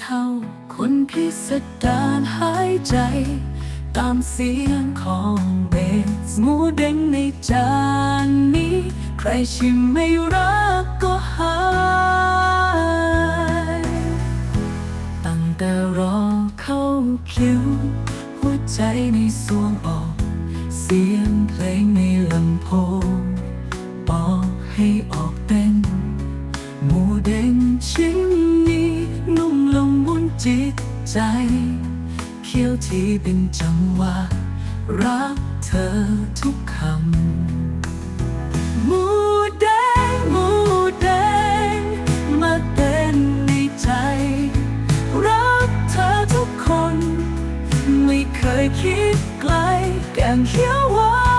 เท่า คนพิสดารหายใจ ตามเสียงของเบสหมูเด้งในจานนี้ ใครชิมไม่รักก็หายตั้งแต่รอเข้าคิว หัวใจในสวงออก เสียงเพลงในลำโพงบอกให้ออกเต้ ใจ เคี้ยวที่เป็นจังหวะรักเธอทุกคำหมูแดงหมูแดง มาเต้นในใจ รักเธอทุกคน ไม่เคยคิดไกลแกงเขียวหวาน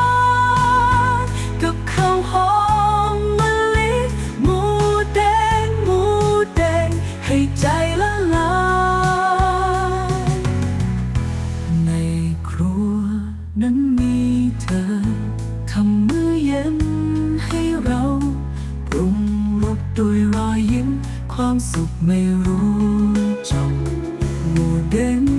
ความสุขไม่รู้จบหมูเด้ง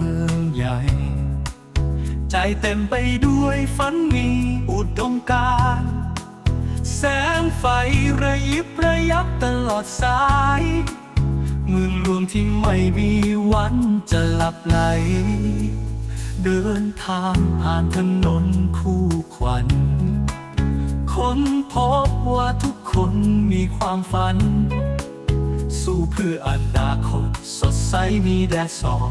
เมืองใหญ่ ใจเต็มไปด้วยฝันมีอุดมการ แสงไฟระยิบระยับตลอดสาย เมืองหลวงที่ไม่มีวันจะหลับไหล เดินทางผ่านถนนคู่ขวัญคนพบว่าทุกคนมีความฝัน สู้เพื่ออนาคตสดใสมีแดดส่อง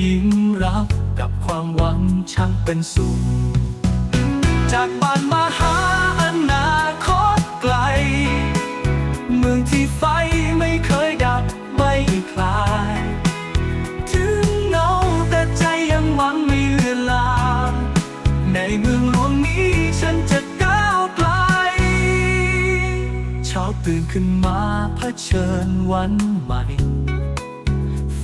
ยิ้มรับกับความหวังช่างเป็นสุข จากบ้านมาหาอนาคตไกล เมืองที่ไฟไม่เคยดับไม่คลาย ถึงเหงาแต่ใจยังหวังไม่เลือนลางในเมืองหลวงนี้ฉันจะก้าวไกลเช้าตื่นขึ้นมาเผชิญวันใหม่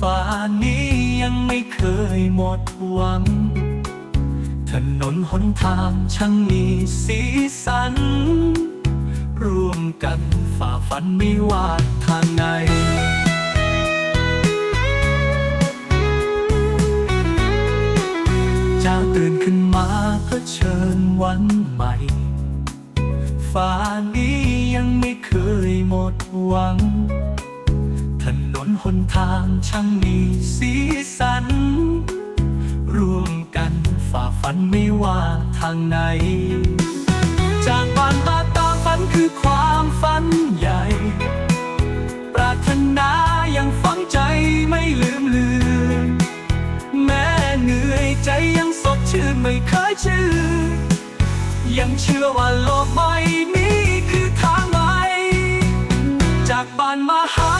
ฟ้านี้ยังไม่เคยหมดหวัง ถนนหนทางช่างมีสีสัน ร่วมกันฝ่าฟันไม่ว่าทางไหนเจ้าตื่นขึ้นมาเผชิญวันใหม่ฝฟ้านี้ยังไม่เคยหมดหวัง หนทางช่างมีสีสัน ร่วมกันฝ่าฟันไม่ว่าทางไหน จากบ้านมาตามฝันคือความฝันใหญ่ ปรารถนายังฝังใจไม่ลืมเลือนแม้เหนื่อยใจยังสดชื่นไม่เคยชื่นยังเชื่อว่าโลกใบนี้คือทางใหม่จากบ้านมาหา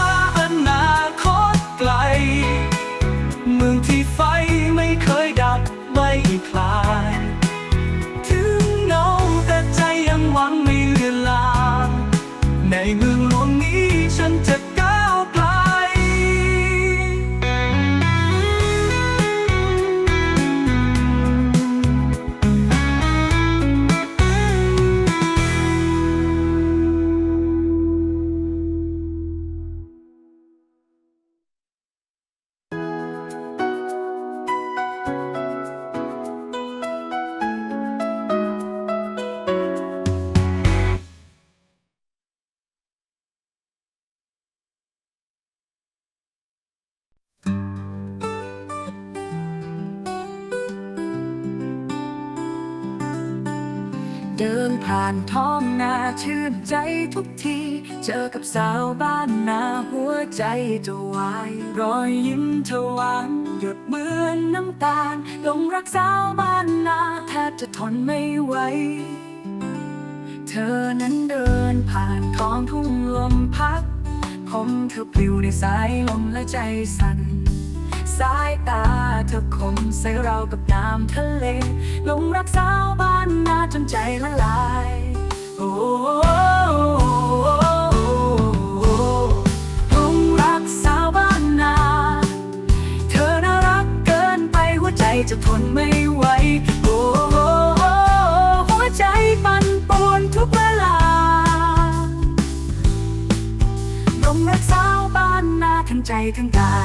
เดินผ่านท้องนาชื่นใจทุกที เจอกับสาวบ้านนาหัวใจจะวาย รอยยิ้มเธอหวานหยดเหมือนน้ำตาลลงรักสาวบ้านนาแทบจะทนไม่ไหวเธอนั้นเดินผ่านท้องทุ่งลมพัดผมเธอปลิวในสายลมและใจสั่นสายตาเธอคมใส่เรากับน้ำทะเลลงรักสาวบ้าน นนาจนใจละลาย โอ้หลงรักสาวบ้านนา เธอน่ารักเกินไปหัวใจจะทนไม่ไหว โอ้หัวใจปั่นป่วนทุกเวลาหลงรักสาวบ้านนาทั้งใจทั้งกาย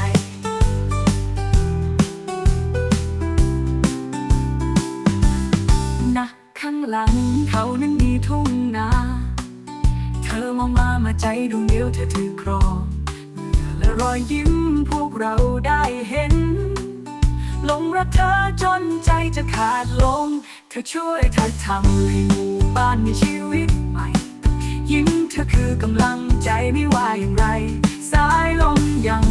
ข้างหลัง เขานั้นมีทุ่งนา เธอมองมามาใจดวงเดียวเธอถือครองและรอยยิ้มพวกเราได้เห็นหลงรักเธอจนใจจะขาดลง เธอช่วยเธอทำให้หมู่บ้านมีชีวิตใหม่ ยิ้มเธอคือกำลังใจไม่ว่าอย่างไร สายลมยัง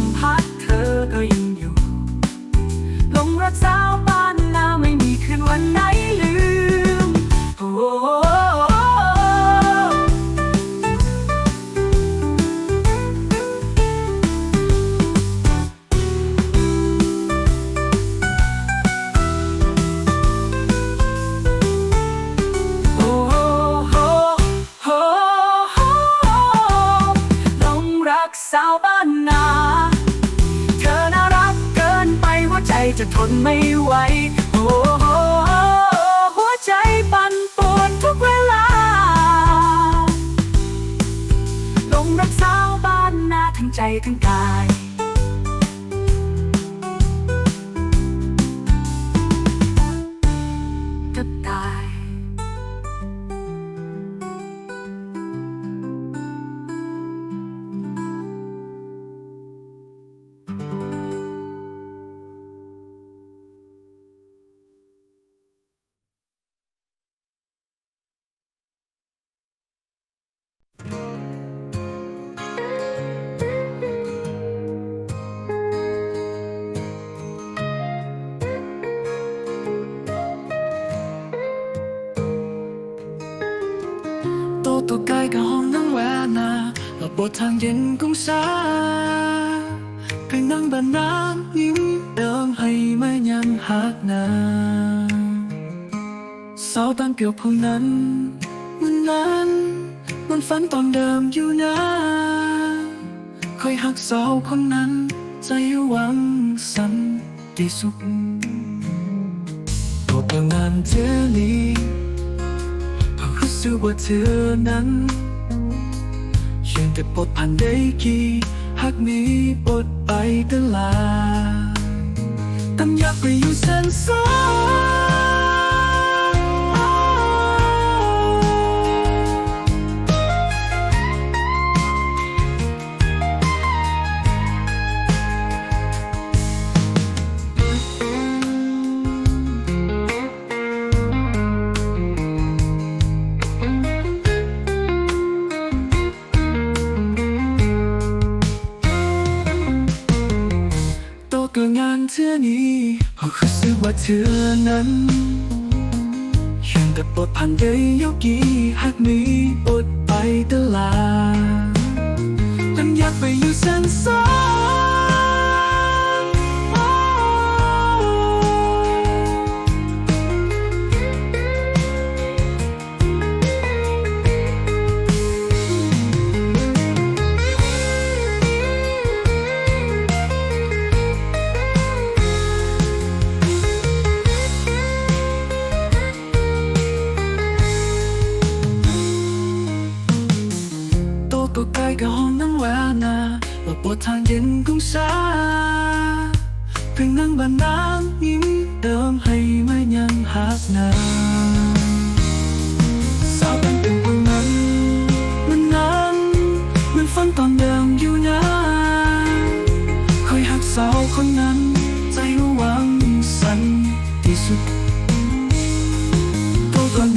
จะทนไม่ไหว บททางเย็นกุ้งสาเพียงนั่งบานน้ำยิ้มเดิมให้ไม่ยันหักนาสาวตามเกี่ยวพงนั้นมันนั้นมันฝันตอนเดิมอยู่นะคอยหักสาวคนนั้น ใจหวังสันติสุขตัวงานเธอนี้รู้สึกว่าเธอนั้น ยังแต่บทผ่านได้กี่หักนี่ปดไฉัน현대법 한계여기학미보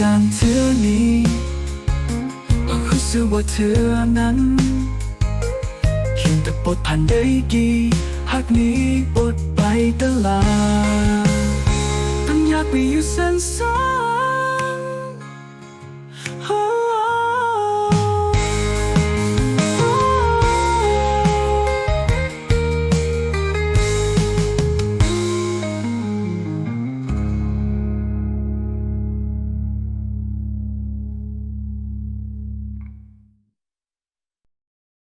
นั้นเธอนี้คือสื่อว่าเธอนั้นเขียนแต่บดผ่านได้กี่หากนี้บดไปตลอดตั้งอยากไปอยู่เส้นสาย